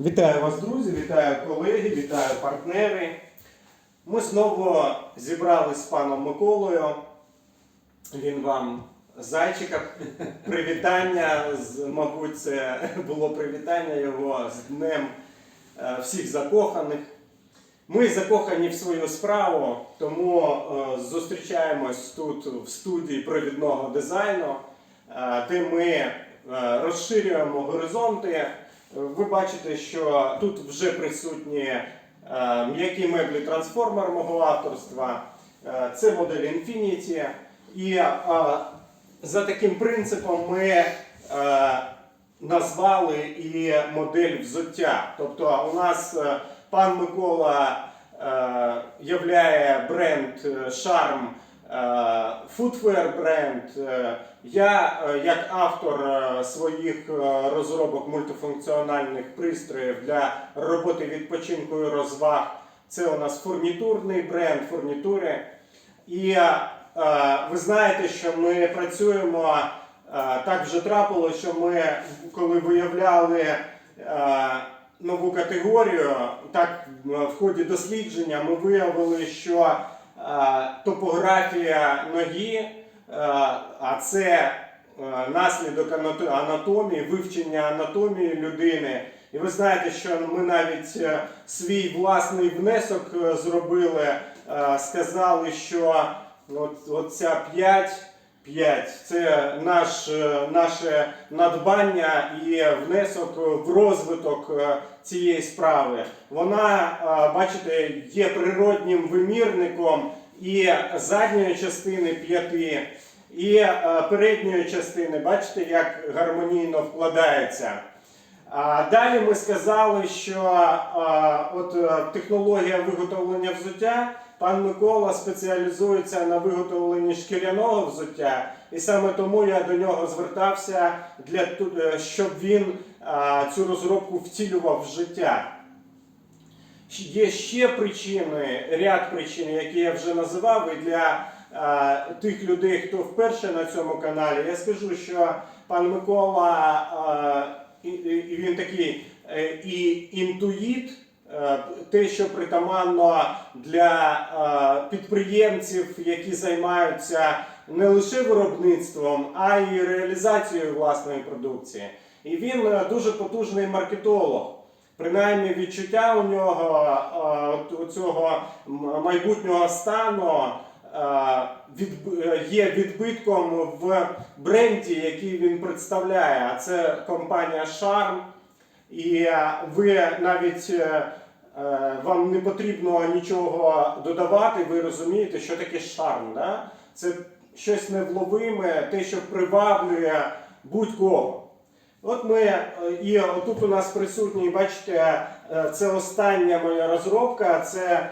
Вітаю вас, друзі, вітаю колеги, вітаю партнери. Ми знову зібрались з паном Миколою. Він вам зайчика. Привітання. Мабуть, це було привітання його з Днем е, всіх закоханих. Ми закохані в свою справу, тому е, зустрічаємось тут в студії провідного дизайну, е, де ми розширюємо горизонти. Ви бачите, що тут вже присутні е, м'які меблі трансформер мого авторства. Е, Це модель Infinity. І е, за таким принципом ми назвали і модель взуття. Тобто у нас пан Микола являє бренд е, футвер бренд. Е, Я, е, як автор е, своїх розробок мультифункціональних пристроїв для роботи відпочинку і розваг, це у нас фурнітурний бренд фурнітури. І ви знаєте, що ми працюємо. Так вже трапилося, що ми, коли виявляли нову категорію, так в ході дослідження ми виявили, що топографія ноги, а це наслідок анато- анатомії, вивчення анатомії людини. І ви знаєте, що ми навіть е, свій власний внесок е, зробили, сказали, що от, от ця 5, 5 це наш, е, наше надбання і внесок в розвиток е, цієї справи. Вона, е, бачите, є природнім вимірником і задньої частини п'яти, і передньої частини. Бачите, як гармонійно вкладається. Далі ми сказали, що от технологія виготовлення взуття, пан Микола спеціалізується на виготовленні шкіряного взуття, і саме тому я до нього звертався для е, щоб він цю розробку втілював в життя. Є ще причини, ряд причин, які я вже називав, і для тих людей, хто вперше на цьому каналі, я скажу, що пан Микола він такий е, і інтуїт, те, що притаманно для е, підприємців, які займаються не лише виробництвом, а й реалізацією власної продукції. І він е, дуже потужний маркетолог. Принаймні відчуття у нього е, цього майбутнього стану е, е, є відбитком в бренді, який він представляє. А це компанія Charm. І е, ви навіть е, е, вам не потрібно нічого додавати, ви розумієте, що таке шарм. Да? Це щось невловиме, те, що приваблює будь-кого. От ми, і отут у нас присутні, бачите, це остання моя розробка, це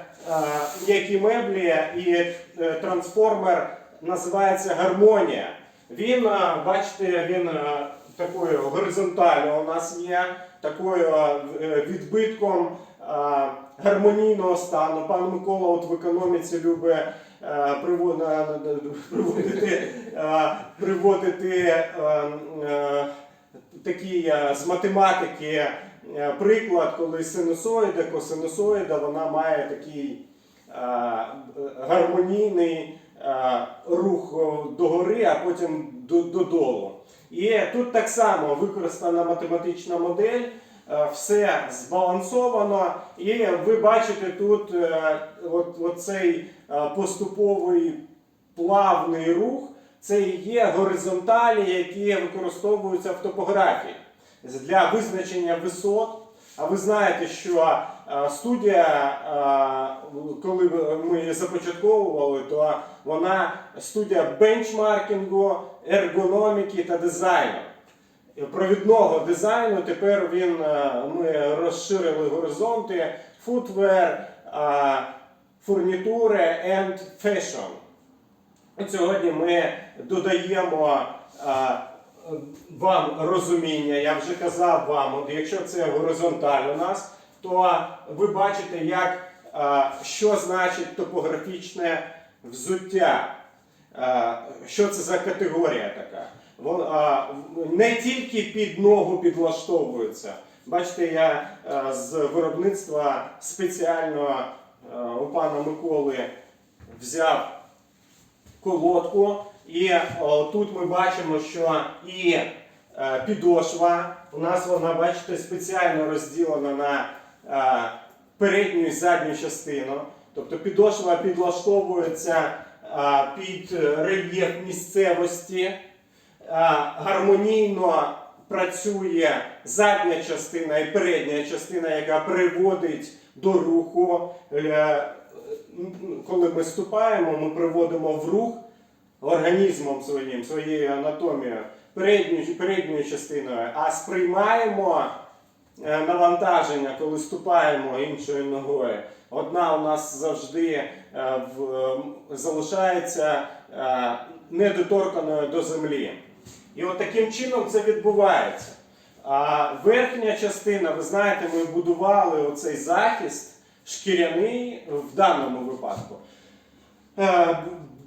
м'які меблі і трансформер називається Гармонія. Він, бачите, він такою горизонталью у нас є, такою е, відбитком е, гармонійного стану. Пан Микола от в економіці любить е, приводити, приводити е, з математики приклад, коли синусоїда, косинусоїда, вона має такий гармонійний рух догори, а потім додолу. І тут так само використана математична модель, е, все збалансовано, і ви бачите тут е, от, оцей е, поступовий плавний рух. Це є горизонталі, які використовуються в топографії для визначення висот. А ви знаєте, що студія, коли ми започатковували, то вона студія бенчмаркінгу, ергономіки та дизайну. Провідного дизайну тепер він, е, ми розширили горизонти, футвер, фурнітури and fashion. От сьогодні ми додаємо а, вам розуміння. Я вже казав вам, от якщо це горизонталь у нас, то ви бачите, як, а, що значить топографічне взуття. Що це за категорія така? Не тільки під ногу підлаштовується. Бачите, я з виробництва спеціально у пана Миколи взяв колодку. І тут ми бачимо, що і підошва, у нас вона, бачите, спеціально розділена на передню і задню частину. Тобто підошва підлаштовується під рельєф місцевості, е, гармонійно працює задня частина і передня частина, яка приводить до руху. Е, Коли ми ступаємо, ми приводимо в рух організмом своїм, своєю анатомією, передньою, передньою частиною, а сприймаємо е, навантаження, коли ступаємо іншою ногою. Одна у нас завжди е, е, залишається е, недоторканою до землі. І от таким чином це відбувається. А верхня частина, ви знаєте, ми будували оцей захист шкіряний в даному випадку.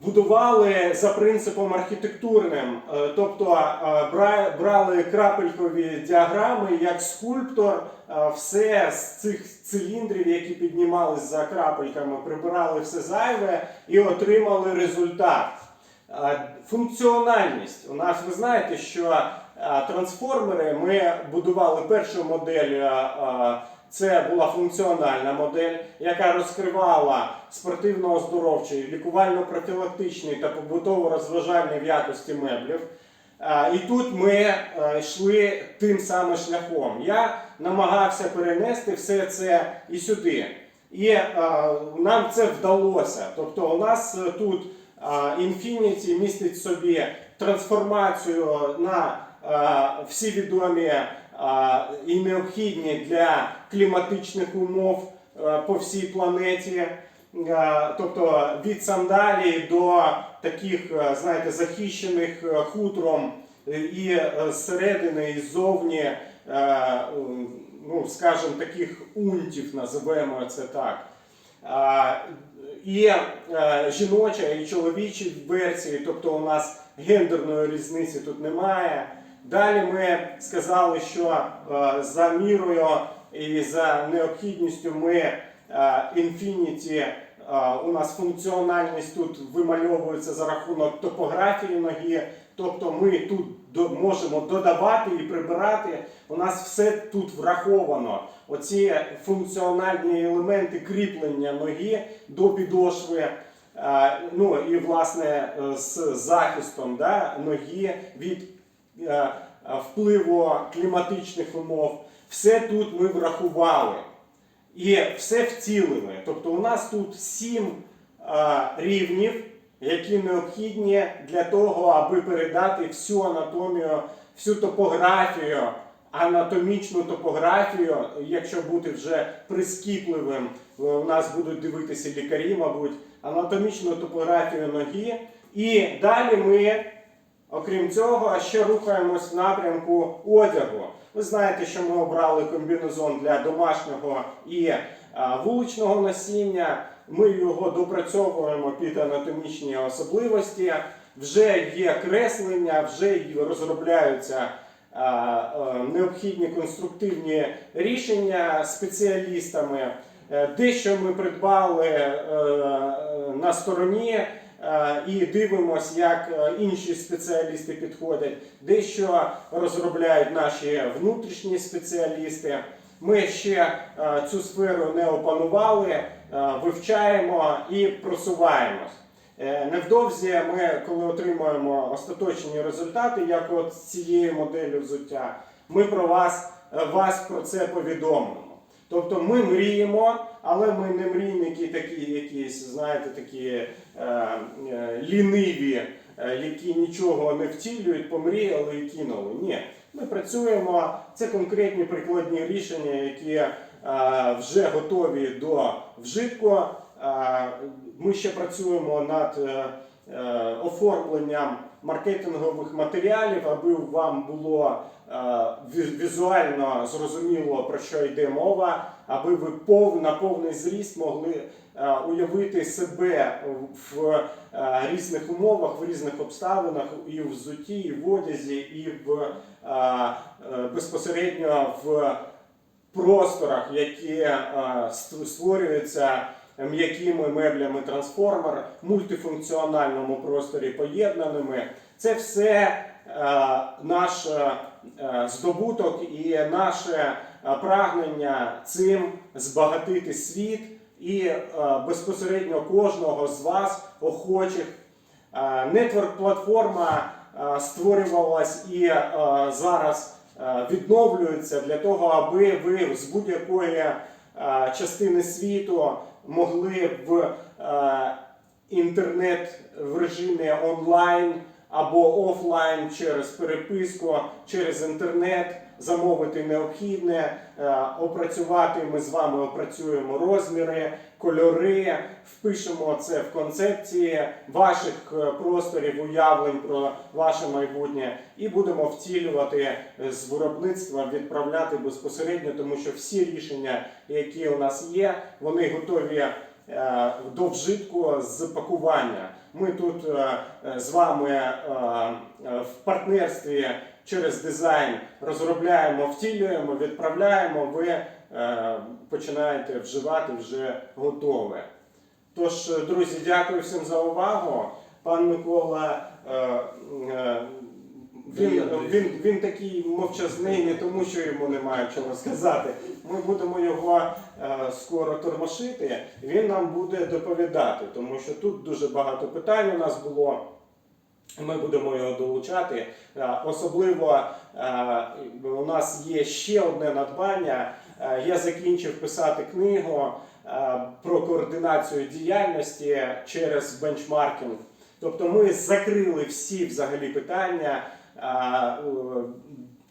Будували за принципом архітектурним, Е, тобто е, брали крапелькові діаграми, як скульптор, е, все з цих циліндрів, які піднімались за крапельками, прибирали все зайве і отримали результат. Функціональність. У нас ви знаєте, що трансформери ми будували першу модель. Це була функціональна модель, яка розкривала спортивно-оздоровчий, лікувально-профілактичний та побутово-розважальний в якості меблів. І тут ми е, йшли тим самим шляхом. Я намагався перенести все це і сюди. І е, нам це вдалося. Тобто, у нас тут е, Infinity містить собі трансформацію на всі відомі і необхідні для кліматичних умов е, по всій планеті. Е, Тобто від сандалій до таких, е, знаєте, захищених хутром і зсередини, і ззовні, ну, скажімо, таких унтів, називаємо це так. Е, жіноча і чоловічі версії, тобто у нас гендерної різниці тут немає. Далі ми сказали, що е, за мірою і за необхідністю ми е, Infinity, е, у нас функціональність тут вимальовується за рахунок топографії ноги. Тобто ми тут можемо додавати і прибирати. У нас все тут враховано. Оці функціональні елементи кріплення ноги до підошви. Ну і власне з захистом да, ноги від впливу кліматичних умов. Все тут ми врахували. І все втілили. Тобто у нас тут сім е, рівнів, які необхідні для того, аби передати всю анатомію, всю топографію, анатомічну топографію, якщо бути вже прискіпливим, е, у нас будуть дивитися лікарі, мабуть, анатомічну топографію ноги. І далі ми Окрім цього, ще рухаємось в напрямку одягу. Ви знаєте, що ми обрали комбінезон для домашнього і вуличного носіння. Ми його допрацьовуємо під анатомічні особливості. Вже є креслення, вже розробляються а, а, необхідні конструктивні рішення спеціалістами. Е, Дещо ми придбали е, на стороні е, і дивимось, як е, інші спеціалісти підходять. Дещо розробляють наші внутрішні спеціалісти. Ми ще е, цю сферу не опанували, е, вивчаємо і просуваємось. Е, Невдовзі ми, коли отримаємо остаточні результати, як от з цією моделлю взуття, ми про вас, е, вас про це повідомимо. Тобто ми мріємо, але ми не мрійники такі, якісь, знаєте, такі е, е, ліниві, е, які нічого не втілюють, помріяли і кинули. Ні, ми працюємо. Це конкретні прикладні рішення, які е, вже готові до вжитку. Е, ми ще працюємо над е, е, оформленням маркетингових матеріалів, аби вам було е, візуально зрозуміло про що йде мова, аби ви на повний зріст могли е, уявити себе в е, різних умовах, в різних обставинах, і в взутті, і в одязі, і в безпосередньо в просторах, які створюються м'якими меблями трансформер, мультифункціональному просторі поєднаними. Це все е, наш е, здобуток і наше е, прагнення цим збагатити світ і е, безпосередньо кожного з вас, охочих. Е, Нетворк-платформа е, створювалась і е, зараз е, відновлюється для того, аби ви з будь-якої е, частини світу могли в е, інтернет в режимі онлайн або офлайн через переписку, через інтернет замовити необхідне, е, опрацювати. Ми з вами опрацюємо розміри, кольори, впишемо це в концепції ваших е, просторів, уявлень про ваше майбутнє, і будемо втілювати е, з виробництва, відправляти безпосередньо, тому що всі рішення, які у нас є, вони готові е, до вжитку з пакування. Ми тут з вами в партнерстві через дизайн розробляємо, втілюємо, відправляємо. Ви починаєте вживати вже готове. Тож, е, друзі, дякую всім за увагу. Пан Микола. е, е, Він, він, він такий мовчазний, не тому, що йому немає чого сказати. Ми будемо його е, скоро тормошити, він нам буде доповідати, тому що тут дуже багато питань у нас було. Ми будемо його долучати. Е, Особливо е, у нас є ще одне надбання. Е, Я закінчив писати книгу е, про координацію діяльності через бенчмаркінг. Тобто ми закрили всі взагалі питання. е,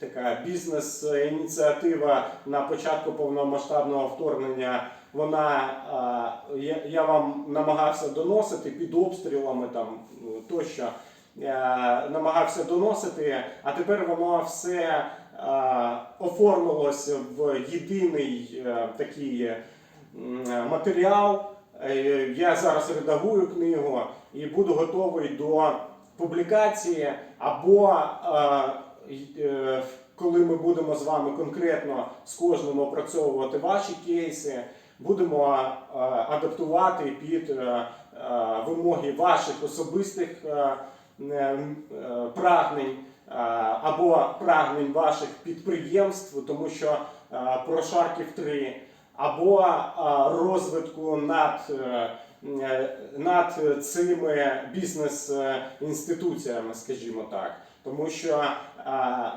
Така бізнес-ініціатива на початку повномасштабного вторгнення. Вона я, вам намагався доносити під обстрілами там ну, тощо намагався доносити, а тепер воно все е, оформилось в єдиний е, такий матеріал. Е, Я зараз редагую книгу і буду готовий до публікації або коли ми будемо з вами конкретно з кожним опрацьовувати ваші кейси, будемо адаптувати під вимоги ваших особистих прагнень або прагнень ваших підприємств, тому що е, про 3, або е, розвитку над, е, е, над цими бізнес-інституціями, скажімо так. Тому що е,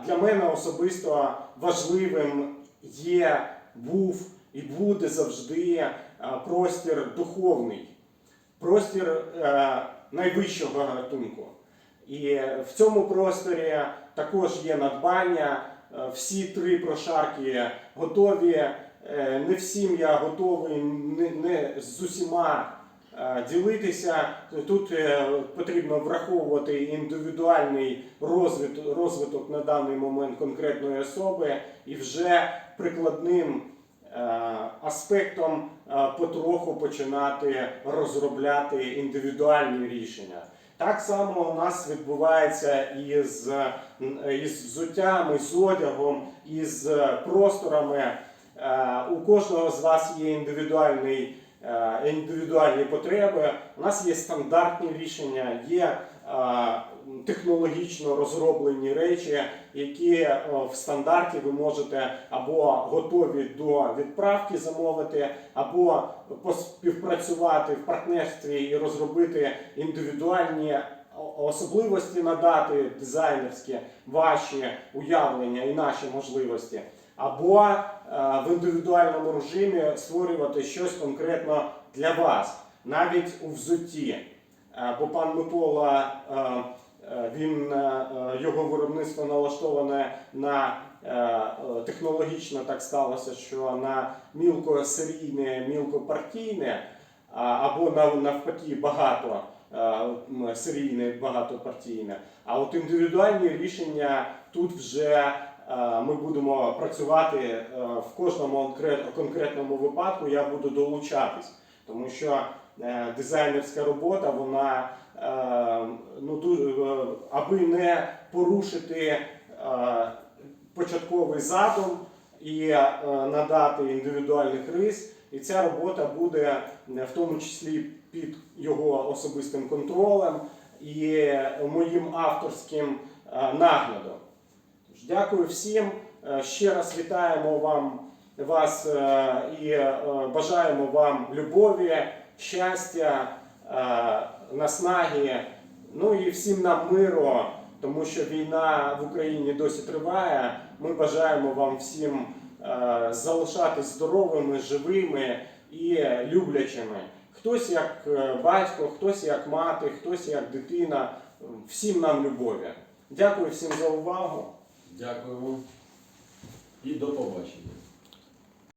для мене особисто важливим є, був і буде завжди е, простір духовний, простір е, найвищого гатунку. І в цьому просторі також є надбання. Е, Всі три прошарки готові. Е, Не всім я готовий не, не з усіма е, ділитися. Тут потрібно враховувати індивідуальний розвиток, розвиток на даний момент конкретної особи і вже прикладним аспектом потроху починати розробляти індивідуальні рішення. Так само у нас відбувається із, із взуттям, із одягом, із просторами. Е, У кожного з вас є індивідуальний, е, індивідуальні потреби. У нас є стандартні рішення, є е, технологічно розроблені речі, які е, в стандарті ви можете або готові до відправки замовити, або поспівпрацювати в партнерстві і розробити індивідуальні особливості надати дизайнерські ваші уявлення і наші можливості, або е, в індивідуальному режимі створювати щось конкретно для вас, навіть у взутті. Е, Бо пан Микола е, е, він е, е, його виробництво налаштоване на е, е, технологічно так сталося, що на мілкосерійне, мілкопартійне, або навпаки багато е, серійне, багатопартійне. А от індивідуальні рішення тут вже е, ми будемо працювати е, в кожному конкретному випадку. Я буду долучатись, тому що е, дизайнерська робота, вона е, ну е, аби не порушити е, початковий задум і е, надати індивідуальних рис. І ця робота буде е, в тому числі під його особистим контролем і е, моїм авторським е, наглядом. Дякую всім. Е, Ще раз вітаємо вам вас е, і е, бажаємо вам любові, щастя, наснаги, ну і всім нам миру, тому що війна в Україні досі триває. Ми бажаємо вам всім залишатись здоровими, живими і люблячими. Хтось як батько, хтось як мати, хтось як дитина. Всім нам любові. Дякую всім за увагу. Дякуємо і до побачення.